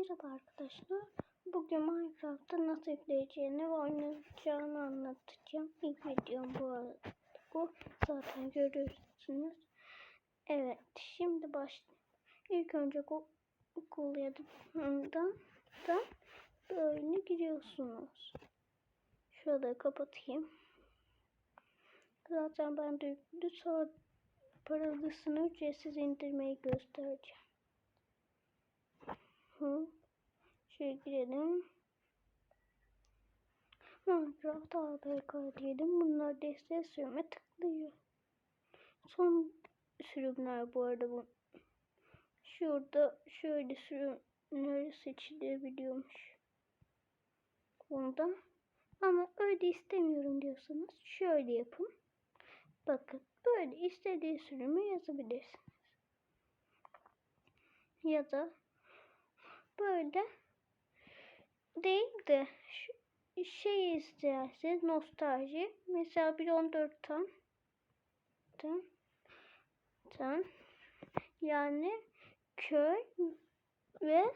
Merhaba arkadaşlar. Bugün Minecraft'ta nasıl yükleyeceğini ve oynayacağını anlatacağım. İlk videom bu arada. Bu zaten görürsünüz. Evet şimdi baş. İlk önce Google yadından da böyle giriyorsunuz. Şurada kapatayım. Zaten ben de paralısını ücretsiz indirmeyi göstereceğim. Şöyle girelim. Minecraft APK diyelim. Bunlar desteğe sürme tıklıyor. Son sürümler bu arada bu. Şurada şöyle sürümleri seçilebiliyormuş. Bunda. Ama öyle istemiyorum diyorsanız şöyle yapın. Bakın böyle istediği sürümü yazabilirsiniz. Ya da böyle değil de şey isterseniz nostalji mesela 1.14'ten tan, tan, yani köy ve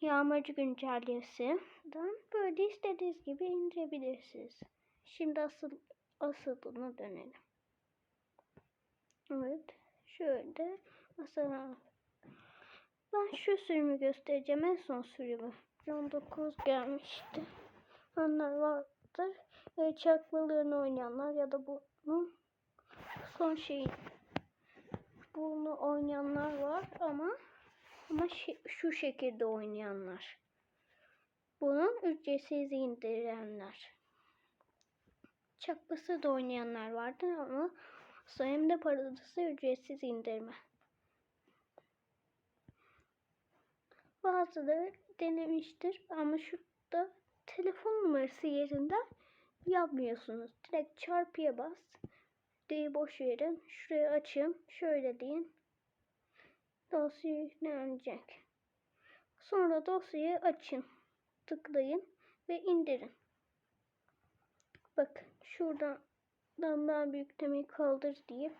yağmacı güncellesinden böyle istediğiniz gibi indirebilirsiniz. Şimdi asıl asılına dönelim. Evet. Şöyle mesela ben şu sürümü göstereceğim. En son sürümü. 19 gelmişti. Onlar vardır. E, çakmalarını oynayanlar ya da bunu son şey bunu oynayanlar var ama ama şu şekilde oynayanlar. Bunun ücretsiz indirenler. Çakması da oynayanlar vardır ama sayımda parası ücretsiz indirme. Bazıları denemiştir ama şurada telefon numarası yerinde yapmıyorsunuz. Direkt çarpıya bas. D'yi boş verin. Şuraya açın. Şöyle deyin. Dosya yüklenecek. Sonra dosyayı açın. Tıklayın ve indirin. Bak şuradan ben büyüklemeyi kaldır diye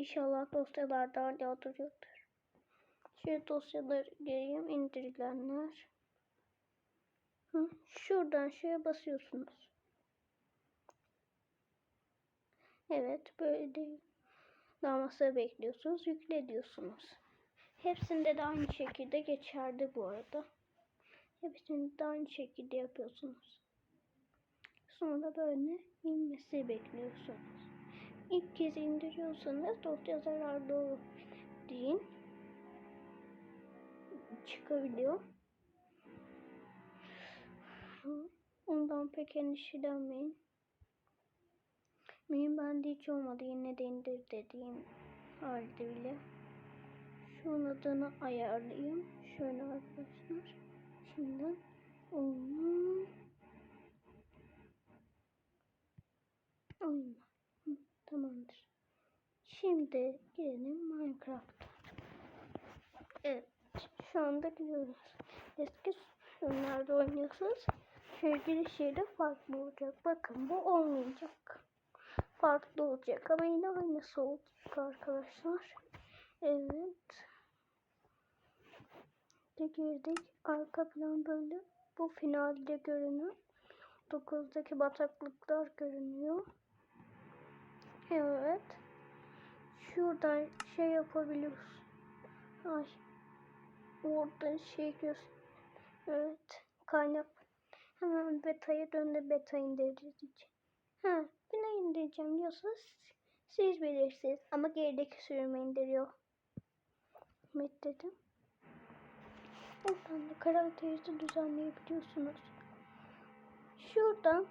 İnşallah dosyalarda hala duruyordur. Şu dosyaları gireyim indirilenler. Hı, şuradan şeye basıyorsunuz. Evet böyle daha masa bekliyorsunuz. Yükle diyorsunuz. Hepsinde de aynı şekilde geçerli bu arada. Hepsini de aynı şekilde yapıyorsunuz. Sonra böyle inmesi bekliyorsunuz. İlk kez indiriyorsanız dosya zararlı olur deyin. Çıkabiliyor. Ondan pek endişelenmeyin. Benim bende hiç olmadı. Yine de indir dediğim halde bile. Şunun adını ayarlayayım. Şöyle arkadaşlar. Şimdi onu oyna. Tamamdır. Şimdi girelim Minecraft'a. Evet. Şu anda gidiyoruz. Eski sürümlerde oynuyorsunuz. Şöyle giriş yeri farklı olacak. Bakın bu olmayacak. Farklı olacak ama yine aynısı olacak arkadaşlar. Evet. De girdik. Arka plan böyle. Bu finalde görünüyor. 9'daki bataklıklar görünüyor. Evet. Şuradan şey yapabiliyoruz. Ay. Oradan şey göster. Evet. Kaynak. Hemen beta'ya döndü beta indireceğiz için. Ha, bina indireceğim diyorsanız siz bilirsiniz. Ama gerideki sürümü indiriyor. Evet dedim. Oradan da karakteri düzenleyebiliyorsunuz. Şuradan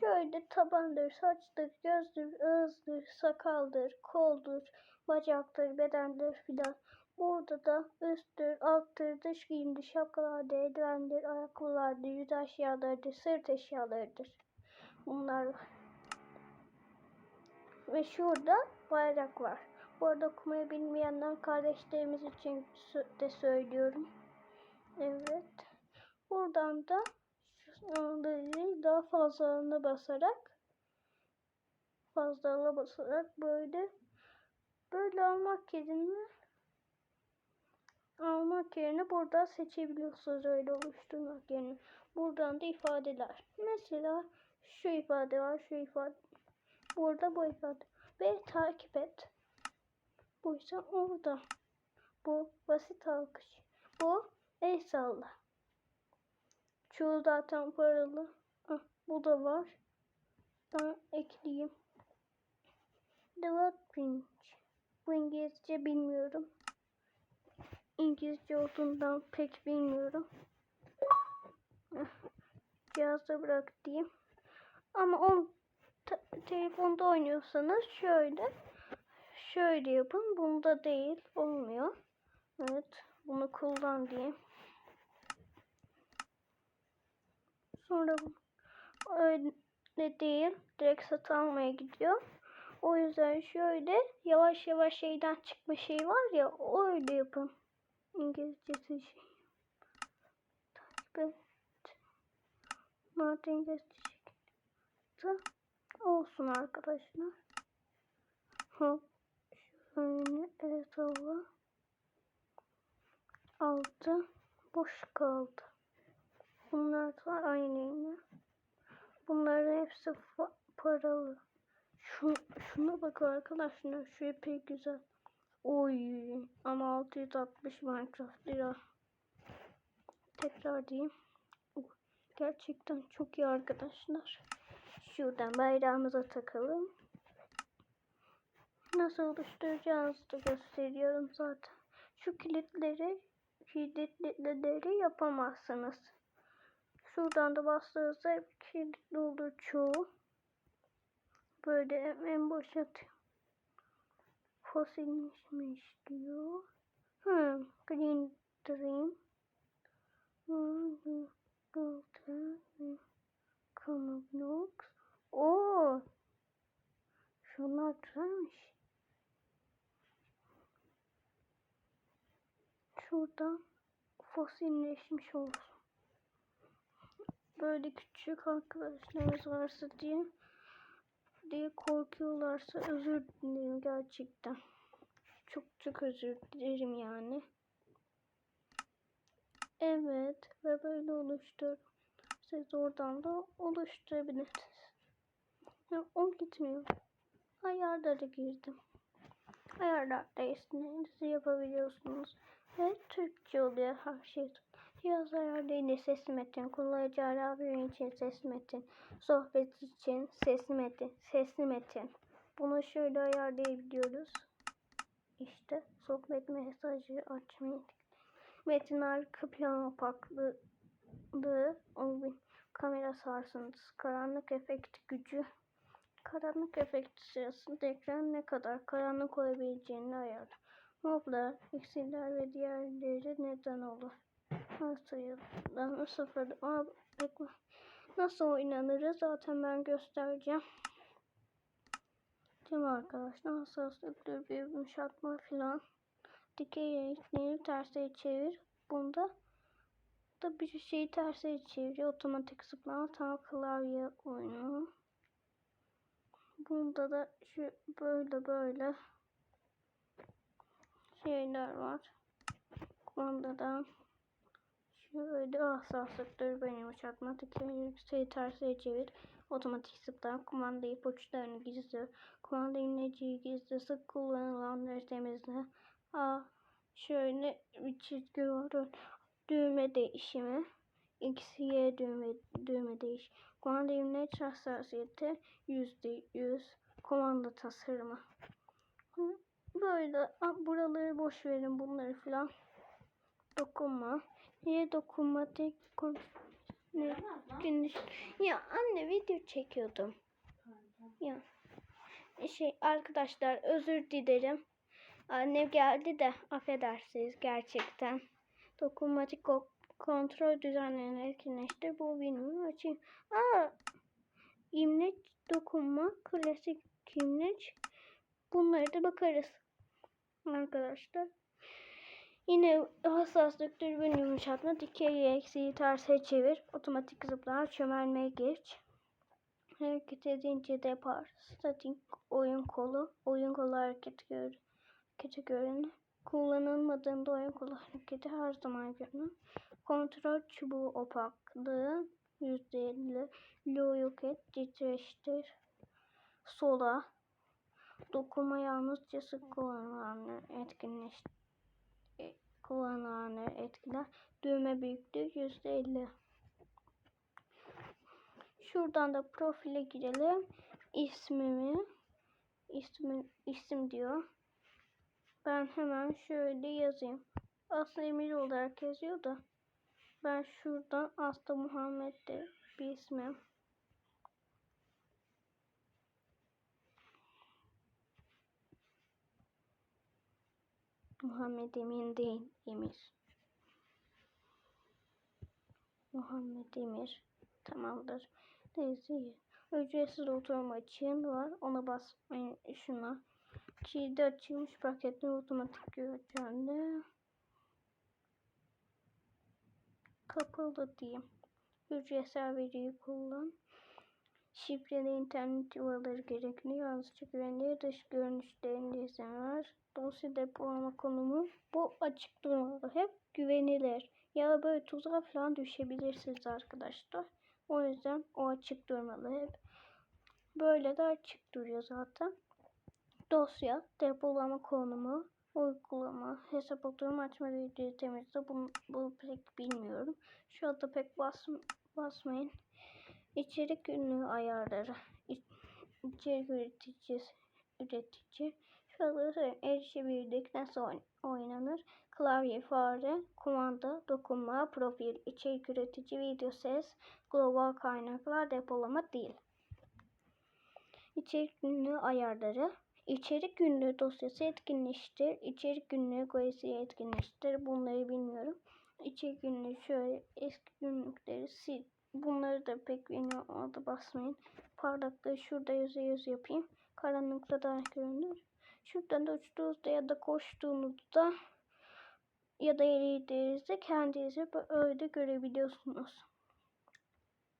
Şöyle tabandır, saçtır, gözdür, ağızdır, sakaldır, koldur, bacaktır, bedendir filan. Burada da üsttür, alttır, dış giyimdir, şapkalardır, eldivendir, ayakkabılardır, yüz eşyalarıdır, sırt eşyalarıdır. Bunlar var. Ve şurada bayrak var. Bu arada okumayı bilmeyenler kardeşlerimiz için de söylüyorum. Evet. Buradan da daha fazlalığına basarak fazlalığına basarak böyle böyle almak yerine almak yerine burada seçebiliyorsunuz öyle oluşturmak yerine. Buradan da ifadeler. Mesela şu ifade var, şu ifade. Burada bu ifade. Ve takip et. Buysa orada. Bu basit alkış. Bu el salla. Çoğu zaten paralı. Ah, bu da var. Ben ekleyeyim. Devat Pinch. Bu İngilizce bilmiyorum. İngilizce olduğundan pek bilmiyorum. Cihazda bırak diyeyim. Ama on te- telefonda oynuyorsanız şöyle şöyle yapın. Bunda değil. Olmuyor. Evet. Bunu kullan diyeyim. Sonra öyle değil. Direkt satın almaya gidiyor. O yüzden şöyle yavaş yavaş şeyden çıkma şey var ya öyle yapın. İngilizcesi şey. Takip et. İngilizce şekilde. Olsun arkadaşlar. Hop. Şöyle evet Allah. Altı. Boş kaldı. Bunlar da aynı yine. Hepsi paralı. Şu, şuna bak arkadaşlar. Şu epey güzel. Oy. Ama 660 Minecraft lira. Tekrar diyeyim. Oh, Gerçekten çok iyi arkadaşlar. Şuradan bayrağımıza takalım. Nasıl oluşturacağınızı da gösteriyorum zaten. Şu kilitleri kilitleri yapamazsınız. Şuradan da bastığınızda kilitli olur çoğu. Böyle en boşaltıyor. Fosilleşmiş diyor. Hmm, Green Dream. Common Blocks. Oo. Şunlar güzelmiş. Şuradan fosilleşmiş olsun. Böyle küçük arkadaşlarımız varsa diye diye korkuyorlarsa özür dilerim gerçekten. Çok çok özür dilerim yani. Evet ve böyle oluştur. Siz oradan da oluşturabilirsiniz. Ya, o gitmiyor. Ayarlara girdim. Ayarlarda istediğinizi yapabiliyorsunuz. Ve Türkçe oluyor her şey. Cihaz ayarlarıyla ses metin, kullanıcı ayarları için ses metin, sohbet için ses metin, sesli metin. Bunu şöyle ayarlayabiliyoruz. İşte sohbet mesajı açmayı. Metin arka plan opaklığı, kamera sarsıntısı, karanlık efekt gücü, karanlık efekt sırasında ekran ne kadar karanlık olabileceğini ayarlar. Moblar, iksirler ve diğerleri neden olur. Sayıdan sıfır. Aa, bekle. Nasıl oynanırı zaten ben göstereceğim. Değil arkadaşlar? Hassaslıktır bir yumuşatma filan. Dikey renkleri tersine çevir. Bunda da bir şeyi tersine çeviriyor. Otomatik zıplama tam klavye oyunu. Bunda da şu böyle böyle şeyler var. Kumandadan şöyle hassaslıktır benim yumuşatma. Dikey şeyi tersine çevir. Otomatik zıplama. Kumanda ipuçlarını gizli. Kumanda imleciyi gizli. Sık kullanılanları temizle. Aa, şöyle bir çizgi var. Düğme değişimi. X, Y düğme, düğme değiş. Kumanda imleç hassasiyeti yüzde yüz. Kumanda tasarımı. Böyle a, buraları boş verin bunları filan. Dokunma. Niye dokunma tek kon ne? Güneş. Ya anne video çekiyordum. Ya. Şey arkadaşlar özür dilerim. Annem geldi de affedersiniz gerçekten. Dokunmatik ko- kontrol düzenlerini etkinleştir. Bu benim açayım. Aa, imleç dokunma, klasik imleç. Bunları da bakarız. Arkadaşlar. Yine hassaslık dürbün yumuşatma, dikey eksiği terse çevir, otomatik zıplar, çömelmeye geç. Hareket edince depar, statik oyun kolu, oyun kolu hareket gör. kategorinin kullanılmadığında oyun kolu hareketi her zaman görünür. Kontrol çubuğu opaklığı %50. Lo yok et, titreştir. Sola. Dokunma yalnızca sık kullanılanları etkinleş kullanılanları etkiler. Düğme büyüklüğü %50. Şuradan da profile girelim. İsmimi ismi, isim diyor. Ben hemen şöyle yazayım. Aslında Emir olarak yazıyor da. Ben şuradan Aslı Muhammed de bir ismim. Muhammed Emin değil, Emir. Muhammed Emir. Tamamdır. Neyse. Ücretsiz oturma için var. Ona basmayın şuna. Kilidi açılmış paketler otomatik göreceğinde. Kapalı diyeyim. Ücretsiz veriyi kullan. Şifreli internet yuvaları gerekli. Yalnızca güvenli dış görünüşlerinde izin var. Dosya depolama konumu bu açık durmalı. Hep güvenilir. Ya böyle tuzağa falan düşebilirsiniz arkadaşlar. O yüzden o açık durmalı hep. Böyle de açık duruyor zaten. Dosya, depolama konumu, uygulama, hesap oturum açma videoyu temizle. Bunu, bunu pek bilmiyorum. Şu anda pek bas, basmayın. İçerik günlüğü ayarları. İçerik üretici, üretici. Şu anda erişebilirlik nasıl oynanır? Klavye, fare, kumanda, dokunma, profil, içerik üretici, video ses, global kaynaklar, depolama değil. İçerik günlüğü ayarları. İçerik günlüğü dosyası etkinleştir. İçerik günlüğü koyesiyi etkinleştir. Bunları bilmiyorum. İçerik günlüğü şöyle eski günlükleri sil. Bunları da pek bilmiyorum. Orada basmayın. Parlaklığı şurada yazı yazı yapayım. Karanlıkta daha görünür. Şuradan da uçtuğunuzda ya da koştuğunuzda ya da eğildiğinizde kendinizi öyle görebiliyorsunuz.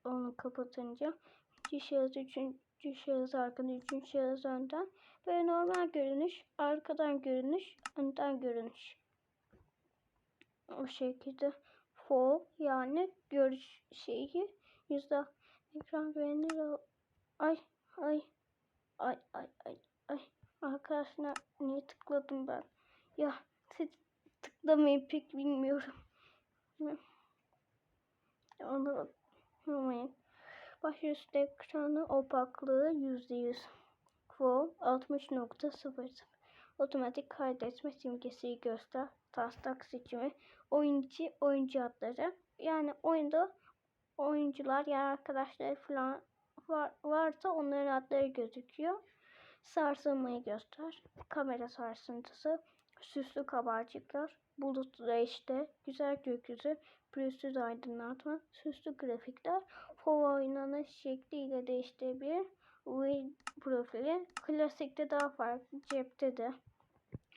Onu kapatınca iki şahıs, üçüncü şahıs arkadan, üçüncü şahıs önden. Böyle normal görünüş, arkadan görünüş, önden görünüş. O şekilde fall yani görüş şeyi. Yüzde ekran güvenilir ay ay ay ay ay ay. Arkadaşlar niye tıkladım ben? Ya tıklamayı pek bilmiyorum. Ona bakmayın baş üstte ekranı opaklığı yüzde yüz. Quo 60.00 Otomatik kaydetme simgesi göster. Taslak seçimi. Oyuncu oyuncu adları. Yani oyunda oyuncular yani arkadaşlar falan var, varsa onların adları gözüküyor. Sarsılmayı göster. Kamera sarsıntısı. Süslü kabarcıklar. Bulutlu işte. Güzel gökyüzü. Pürüzsüz aydınlatma. Süslü grafikler. Fova oynanış şekliyle değiştirebilir. Wii profili. Klasikte daha farklı. Cepte de.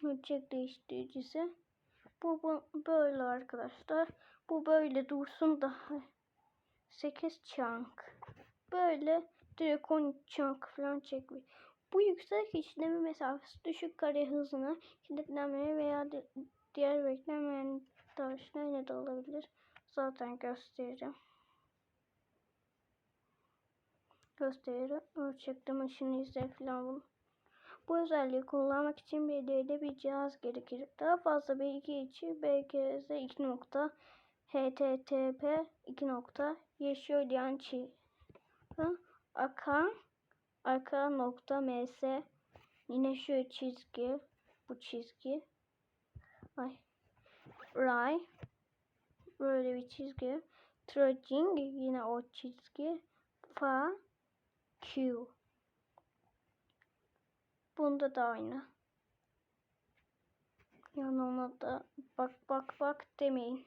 Ölçek değiştiricisi. Bu, bu böyle arkadaşlar. Bu böyle dursun daha 8 chunk. Böyle direkt 10 chunk falan çekmiş. Bu yüksek işleme mesafesi düşük kare hızına kilitlenmeye veya di diğer beklenmeyen davranışlarla da olabilir. Zaten göstereceğim. Gösteririm. Ölçekleme işini izle falan bunu. Bu özelliği kullanmak için belirli bir cihaz gerekir. Daha fazla bilgi için BKS 2 nokta http 2 nokta yaşıyor diyen aka aka nokta ms yine şu çizgi bu çizgi ay ray böyle bir çizgi trudging yine o çizgi fa q Bunda da aynı. Yani ona da bak bak bak demeyin.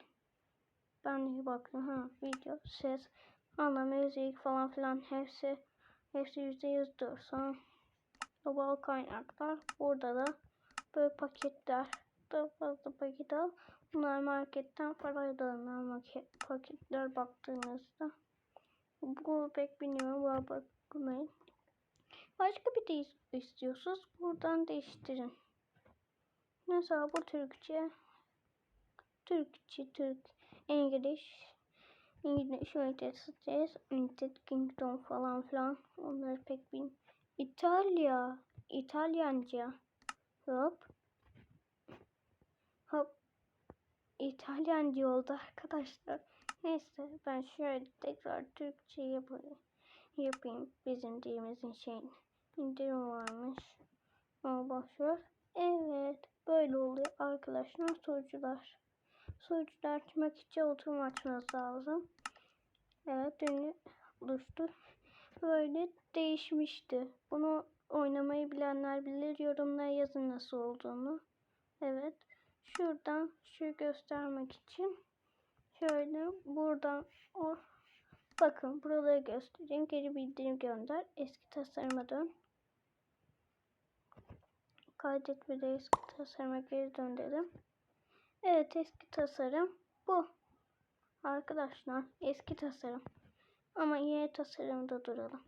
Ben de baktım ha video, ses, ana müzik falan filan hepsi hepsi yüzde yüz dursun. Global kaynaklar. Burada da böyle paketler. Daha fazla paket al. Bunlar marketten alınan paketler baktığınızda. Bu pek bilmiyorum. Buna bakmayın. Başka bir de istiyorsunuz. Buradan değiştirin. Mesela bu Türkçe. Türkçe, Türk, İngiliz, İngiliz, United States, United Kingdom falan filan. Onları pek bin. İtalya, İtalyanca. Hop. Hop. İtalyanca oldu arkadaşlar. Neyse ben şöyle tekrar Türkçe yapayım. Yapayım bizim dilimizin şeyini. İndirim varmış. Ama boşver. Evet. Böyle oluyor arkadaşlar sorucular. Sorucular açmak için oturum açmanız lazım. Evet ünlü oluştu. Böyle değişmişti. Bunu oynamayı bilenler bilir. Yorumlara yazın nasıl olduğunu. Evet. Şuradan şu göstermek için şöyle buradan o bakın buraları göstereyim. Geri bildirim gönder. Eski tasarıma dön. Kaydet ve de eski tasarıma geri dönelim. Evet eski tasarım bu. Arkadaşlar eski tasarım. Ama yeni tasarımda duralım.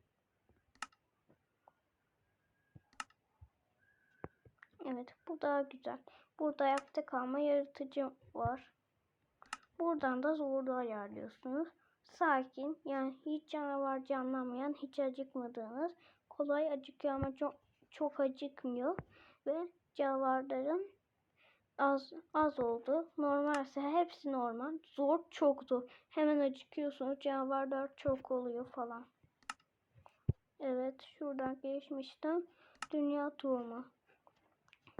Evet bu daha güzel. Burada ayakta kalma yaratıcı var. Buradan da zorluğu ayarlıyorsunuz. Sakin yani hiç canavar canlanmayan hiç acıkmadığınız kolay acıkıyor ama çok, çok acıkmıyor ve canavarların az az oldu. Normalse hepsi normal. Zor çok zor. Hemen acıkıyorsunuz. Canavarlar çok oluyor falan. Evet şuradan geçmişten dünya tohumu.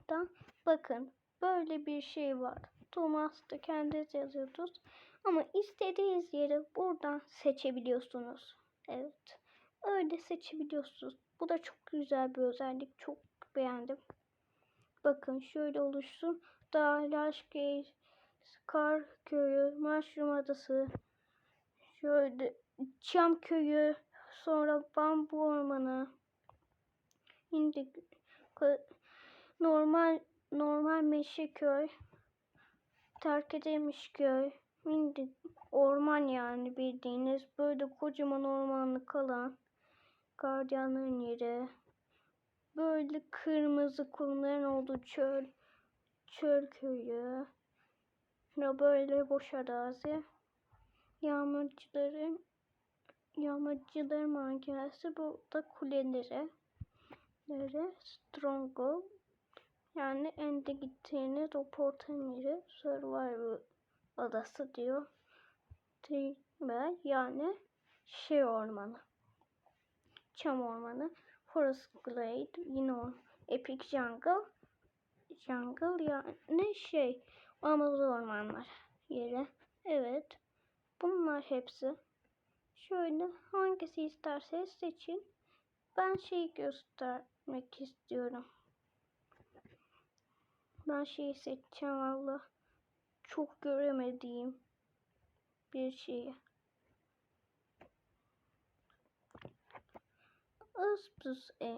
Da bakın böyle bir şey var. Thomas'ta kendiniz yazıyorsunuz. Ama istediğiniz yeri buradan seçebiliyorsunuz. Evet. Öyle seçebiliyorsunuz. Bu da çok güzel bir özellik. Çok beğendim. Bakın şöyle oluşsun. Dağlaşgate, Kar Köyü, Mushroom Adası, şöyle Çam Köyü, sonra Bambu Ormanı, şimdi normal normal Meşe Köy, terk edilmiş köy, şimdi orman yani bildiğiniz böyle kocaman ormanlık alan, gardiyanların yeri, böyle kırmızı kumların olduğu çöl, çöl köyü, ya böyle boş arazi, yağmurcuların yağmurcuların macerası burada kuleleri, Nere? Stronghold. Yani ende gittiğiniz o portalın yeri Survivor adası diyor. Timber yani şey ormanı. Çam ormanı. Forest Glade yine o. Epic Jungle. Jungle yani şey Amazon ormanlar yeri. Evet. Bunlar hepsi. Şöyle hangisi isterseniz seçin. Ben şeyi göstermek istiyorum. Ben şeyi seçeceğim valla. Çok göremediğim bir şeyi. Ispus e.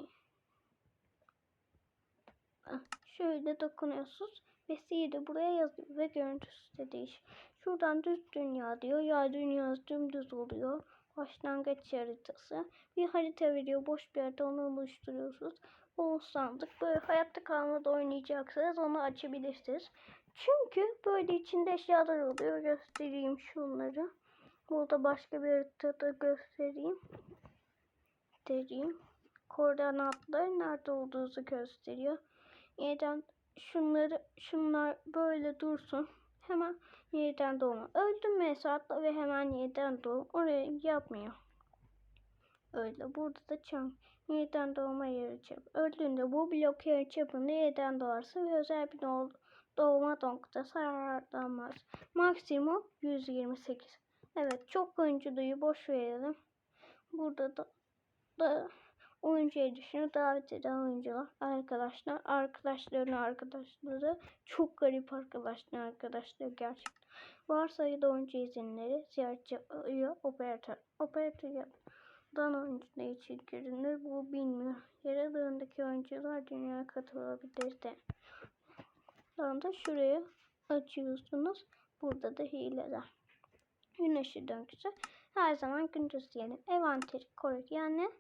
Şöyle dokunuyorsunuz ve de buraya yazıyor ve görüntüsü de değiş. Şuradan düz dünya diyor. Ya dünyası dümdüz oluyor. Başlangıç haritası. Bir harita veriyor. Boş bir yerde onu oluşturuyorsunuz. Bol sandık. Böyle hayatta kalmada oynayacaksanız onu açabilirsiniz. Çünkü böyle içinde eşyalar oluyor. Göstereyim şunları. Burada başka bir haritada göstereyim. Göstereyim. Koordinatlar nerede olduğunuzu gösteriyor. Yeniden şunları şunlar böyle dursun. Hemen yeniden doğma. Öldüm mesela ve hemen yeniden doğum. Oraya yapmıyor. Öyle. Burada da çam. Yeniden doğma yeri çap. Öldüğünde bu blok yeri çapında yeniden doğarsın ve özel bir doğma noktası ayarlanmaz. Maksimum 128. Evet çok oyuncuyu boş verelim. Burada da, da oyuncu edişini davet eden oyuncular, arkadaşlar, arkadaşların arkadaşları, çok garip arkadaşlar, arkadaşlar gerçekten. Varsayıda oyuncu izinleri, ziyaretçi üye, operatör. Operatörden oyuncu ne için görünür bu bilmiyor. Yere dağındaki oyuncular dünyaya katılabilir de. Daha da şuraya açıyorsunuz. Burada da hileler. Güneşi döngüsü her zaman gündüz diyelim. Evanteri korur yani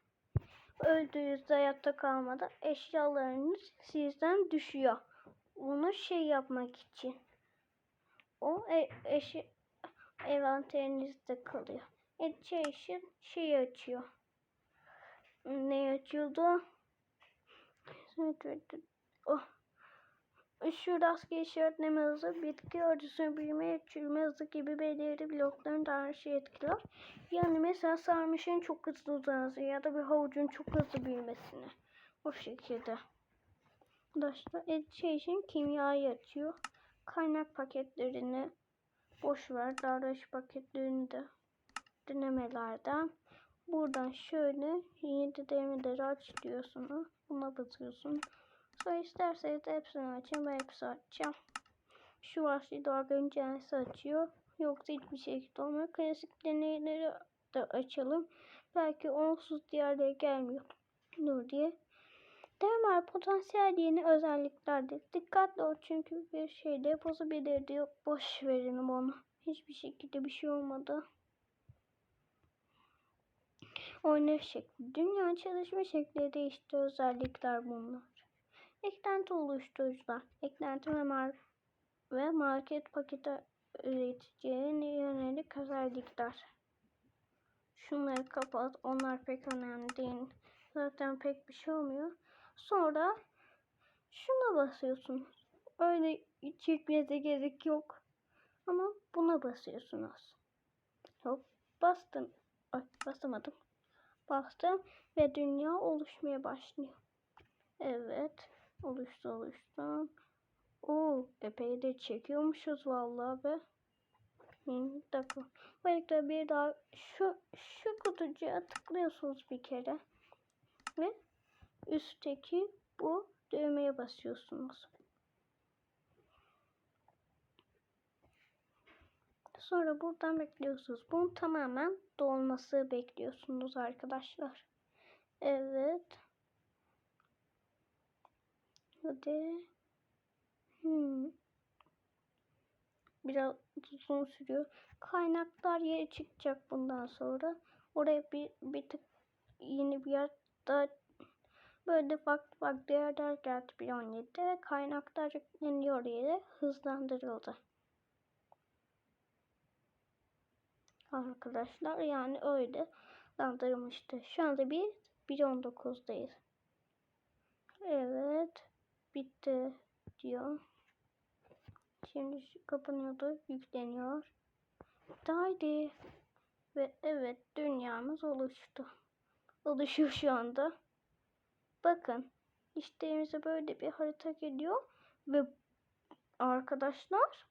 öldüğünüzde hayatta kalmadan eşyalarınız sizden düşüyor. Bunu şey yapmak için. O e, eşi envanterinizde kalıyor. Education şey açıyor. Ne açıyordu? Oh. Şu rastgele işaretleme hızı, bitki örtüsünün büyüme, çürüme hızı gibi belirli blokların davranışı etkiler. Yani mesela sarmışın çok hızlı uzaması ya da bir havucun çok hızlı büyümesini. O şekilde. Arkadaşlar Education kimyayı açıyor. Kaynak paketlerini boş ver. Davranış paketlerini de denemelerden. Buradan şöyle yeni denemeleri aç diyorsunuz. Buna basıyorsun. Sonra isterseniz hepsini açın. Ben hepsi açacağım. Şu vahşi doğa incelmesi açıyor. Yoksa hiçbir şekilde olmuyor. Klasik deneyleri de açalım. Belki onsuz diğerleri gelmiyor. Dur diye. Dermal potansiyel yeni özelliklerdir. Dikkatli ol çünkü bir şeyde bozabilir diyor. Boş verin onu. Hiçbir şekilde bir şey olmadı. Oynayış şekli. Dünya çalışma şekli değişti özellikler bunlar. Eklenti oluşturucular. Eklenti ve, mar ve market paketi üreticiye yönelik özellikler. Şunları kapat. Onlar pek önemli değil. Zaten pek bir şey olmuyor. Sonra şuna basıyorsunuz. Öyle çekmenize gerek yok. Ama buna basıyorsunuz. Hop bastım. Ay basamadım. Bastım ve dünya oluşmaya başlıyor. Evet. Oluştu oluştu. Oo epey de çekiyormuşuz vallahi be. Bir dakika. Böylelikle bir daha şu şu kutucuğa tıklıyorsunuz bir kere. Ve üstteki bu düğmeye basıyorsunuz. Sonra buradan bekliyorsunuz. Bunun tamamen dolması bekliyorsunuz arkadaşlar. Evet. Hadi. Hmm. Biraz uzun sürüyor. Kaynaklar yeri çıkacak bundan sonra. Oraya bir, bir tık yeni bir yer daha böyle farklı farklı yerler geldi 1.17'de. Kaynaklar yükleniyor yere hızlandırıldı. Arkadaşlar yani öyle hızlandırılmıştı. Şu anda bir 1.19'dayız. Evet. Bitti diyor. Şimdi kapanıyordu. Yükleniyor. Haydi. Ve evet dünyamız oluştu. Oluşuyor şu anda. Bakın. işte elimize böyle bir harita geliyor. Ve arkadaşlar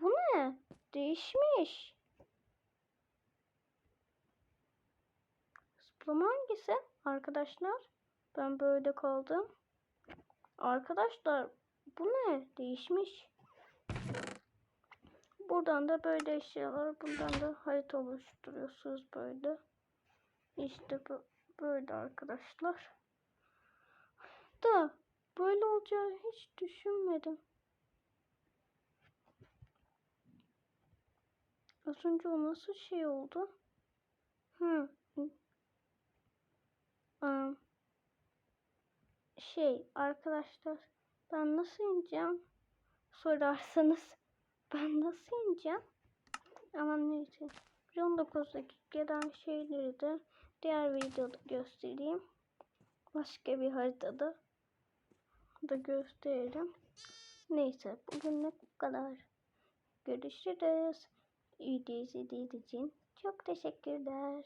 bu ne? Değişmiş. Zıplama hangisi? Arkadaşlar ben böyle kaldım. Arkadaşlar bu ne? Değişmiş. Buradan da böyle eşyalar, buradan da harita oluşturuyorsunuz böyle. İşte bu böyle arkadaşlar. Da böyle olacağı hiç düşünmedim. Az önce o nasıl şey oldu? Hı. Um, şey arkadaşlar ben nasıl ineceğim? sorarsanız ben nasıl ineceğim? Ama neyse. 19'daki gelen şeyleri de diğer videoda göstereyim. Başka bir haritada da gösterelim. Neyse bugünlük bu kadar. Görüşürüz. Videoyu izlediğiniz için çok teşekkürler